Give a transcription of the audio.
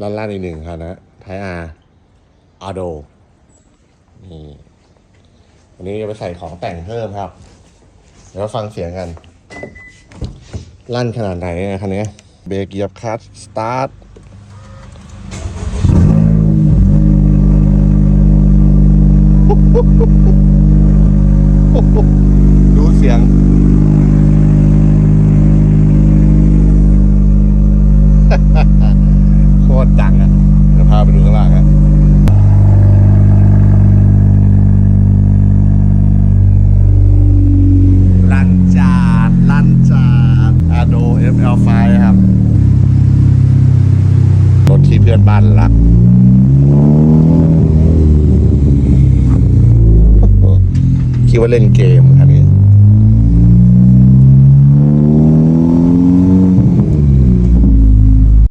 ลั่นลั่นอีกหนึ่งคันนะไทอาร์อาโดนี่วันนี้จะไปใส่ของแต่งเพิ่มครับ เดี๋ยวฟังเสียงกัน ลั่นขนาดไหนอะคันนี้เบรกเหยียบคลัตช์สตาร์ทดูเสียง โคตรดังอะเดี๋ยวพาไปดูข้างล่างอะลั่นจาดลั่นจาดอา อไฟครับ รถที่เพื่อนบ้านรักคิดว่าเล่นเกมครับ